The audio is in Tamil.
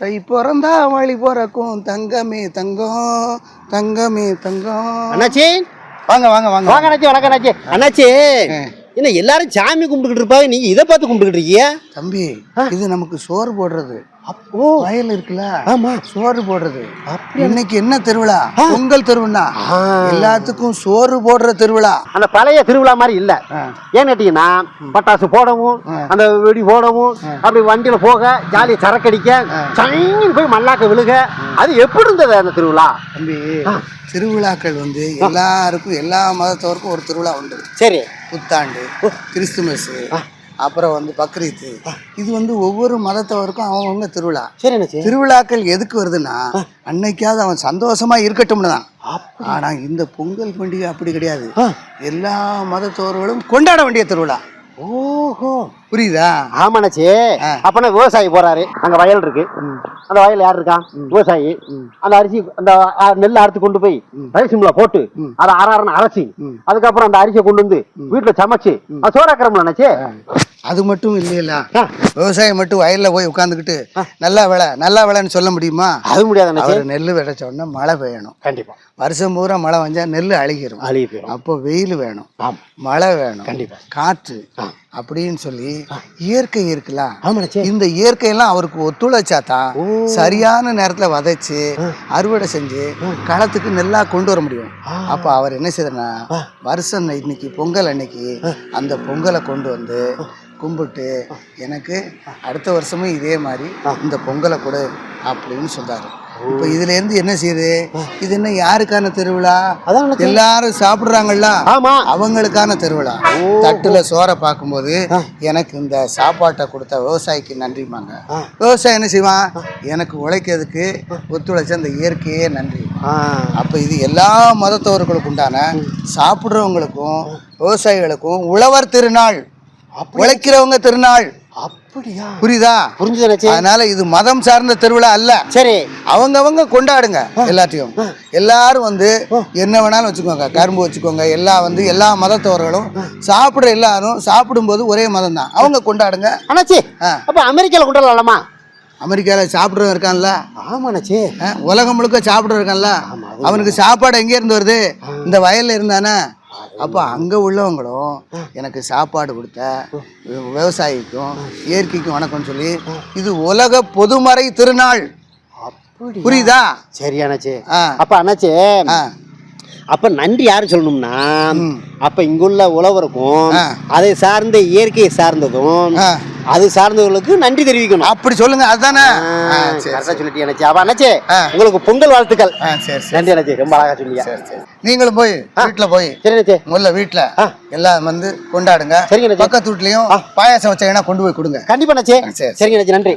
தை பிறந்தா வழி பிறக்கும். தங்கமே தங்கம் தங்கமே தங்கம். அண்ணாச்சி. வாங்க வாங்க வாங்க. வாங்க அண்ணாச்சி வணக்கம் அண்ணாச்சி. அண்ணாச்சி என்ன எல்லாரும் சாமி கும்பிட்டுக்கிட்டு இருப்பாங்க? நீங்க இதை பார்த்து கும்பிட்டுக்கிட்டு இருக்கீங்க? தம்பி இது நமக்கு சோறு போடுறது. ஓ. வயல் இருக்குல்ல ஆமா. சோறு போடுறது. இன்னைக்கு என்ன திருவிழா? பொங்கல் திருவிழா. எல்லாத்துக்கும் சோறு போடுற திருவிழா. அந்த பழைய திருவிழா மாதிரி இல்ல. ஏன்னு கேட்டீங்கன்னா பட்டாசு போடவும் அந்த வெடி போடவும் அப்படி வண்டியில போக ஜாலி சரக்கடிக்க சைன்னு போய் மல்லாக்க விழுக அது எப்படி இருந்தது அந்த திருவிழா? தம்பி திருவிழாக்கள் வந்து எல்லாருக்கும் எல்லா மதத்தவருக்கும் ஒரு திருவிழா உண்டு. சரி. புத்தாண்டு கிறிஸ்துமஸ் அப்புறம் வந்து பக்ரீத்து. இது வந்து ஒவ்வொரு மதத்தவருக்கும் அவங்கவுங்க திருவிழா. சரி அண்ணாச்சி. திருவிழாக்கள் எதுக்கு வருதுன்னா அன்னைக்காவது அவன் சந்தோஷமா இருக்கட்டும்னு தான். ஆனா இந்த பொங்கல் பண்டிகை அப்படி கிடையாது. எல்லா மதத்தவர்களும் கொண்டாட வேண்டிய திருவிழா. ஓஹோ. புரியுதா? ஆமாண்ணாச்சி அப்பனா விவசாயி போறாரு. அங்க வயல் இருக்கு. அந்த வயல் யார் இருக்கான் விவசாயி. அந்த அரிசி அந்த நெல் அறுத்து கொண்டு போய் ரைஸ் மில்ல போட்டு அதை அரை அரைச்சி அதுக்கப்புறம் அந்த அரிசியை கொண்டு வந்து வீட்டுல சமைச்சு அது சோறாக்கிறோம்ல அது மட்டும் இல்லையில? ஆ. விவசாயி மட்டும் வயல்ல போய் உட்காந்துக்கிட்டு நல்லா விளை நல்லா விளைன்னு சொல்ல முடியுமா? அது முடியாது அவர் நெல் விதைச்ச உடனே மழை பெய்யணும். கண்டிப்பா. வருஷம் பூரா மழை வந்தா நெல் அழுகிரும். அழுகி போயிடும் அப்போ வெயில் வேணும். மழை வேணும். கண்டிப்பா. காற்று அப்படின்னு சொல்லி இயற்கை இருக்குல்ல ஆமாண்ணாச்சி இந்த இயற்கையெல்லாம் அவருக்கு ஒத்துழைச்சா தான் சரியான நேரத்துல விதைச்சு அறுவடை செஞ்சு களத்துக்கு நெல்லா கொண்டு வர முடியும். அப்ப அவர் என்ன செய்யறனா வருஷம் இன்னைக்கு பொங்கல் அன்னைக்கு அந்த பொங்கலை கொண்டு வந்து கும்பிட்டு எனக்கு அடுத்த வருஷமும் இதே மாதிரி இந்த பொங்கலை கொடு அப்படின்னு சொல்றாரு இப்ப இதுல இருந்து என்ன செய்யுது? இது என்ன யாருக்கான திருவிழா. எல்லாரும் சாப்பிடுறாங்கல்ல? அவங்களுக்கான திருவிழா. தட்டுல சோறை பார்க்கும்போது எனக்கு இந்த சாப்பாட்டை கொடுத்த விவசாயிக்கு நன்றிமாங்க விவசாயி என்ன செய்வான்? எனக்கு உழைக்கிறதுக்கு ஒத்துழைச்ச அந்த இயற்கையே நன்றி. அப்ப இது எல்லா மதத்தவர்களுக்கு உண்டான சாப்பிட்றவங்களுக்கும் விவசாயிகளுக்கும் உழவர் திருநாள் உழைக்கிறவங்க திருநாள். அப்படியா? புரியுதா? புரிஞ்சுது அண்ணாச்சி அதனால இது மதம் சார்ந்த திருவிழா அல்ல. சரி. அவங்கவங்க கொண்டாடுங்க எல்லாத்தையும். எல்லாரும் வந்து என்ன வேணாலும் வச்சுக்கோங்க கரும்பு வச்சுக்கோங்க எல்லா வந்து எல்லா மதத்தவர்களும் சாப்பிடுற எல்லாரும் சாப்பிடும்போது ஒரே மதம் தான் அவங்க கொண்டாடுங்க. அண்ணாச்சி. அப்ப அமெரிக்கால கொண்டாடலாமா? அமெரிக்காவில் சாப்பிட்றவன் இருக்கான்ல. ஆமா அண்ணாச்சி. ஆ, உலகம் முழுக்க சாப்பிட்றவன் இருக்கான்ல. அவனுக்கு சாப்பாடு எங்கே இருந்து வருது? இந்த வயல்ல இருந்தானே? அப்போ அங்கே உள்ளவங்களும் எனக்கு சாப்பாடு கொடுத்த விவசாயிக்கும் இயற்கைக்கும் வணக்கம்னு சொல்லி இது உலக பொதுமறை திருநாள். புரியுதா? சரி அண்ணாச்சி. அப்ப அண்ணாச்சி அப்ப நன்றி யாரு சொல்லணும்னா அப்ப இங்குள்ள உழவருக்கும். அதை சார்ந்த இயற்கையை சார்ந்ததும். அது சார்ந்தவர்களுக்கு நன்றி தெரிவிக்கணும். அப்படி சொல்லுங்க அதுதானே? ஆ, சரி கரெக்டா சொல்லிட்டு அண்ணாச்சி. அப்ப அண்ணாச்சி. உங்களுக்கு பொங்கல் வாழ்த்துக்கள். சரி சரி நன்றி அண்ணாச்சி. ரொம்ப அழகா சொன்னீங்க. நீங்களும் போய் வீட்டுல போய் சரி முதல்ல வீட்டுல எல்லாம் வந்து கொண்டாடுங்க. சரிங்க. பக்கத்து வீட்லயும் பாயாசம் வச்சீங்கன்னா கொண்டு போய் கொடுங்க. கண்டிப்பா அண்ணாச்சி. சரி. சரிங்க அண்ணாச்சி. நன்றி.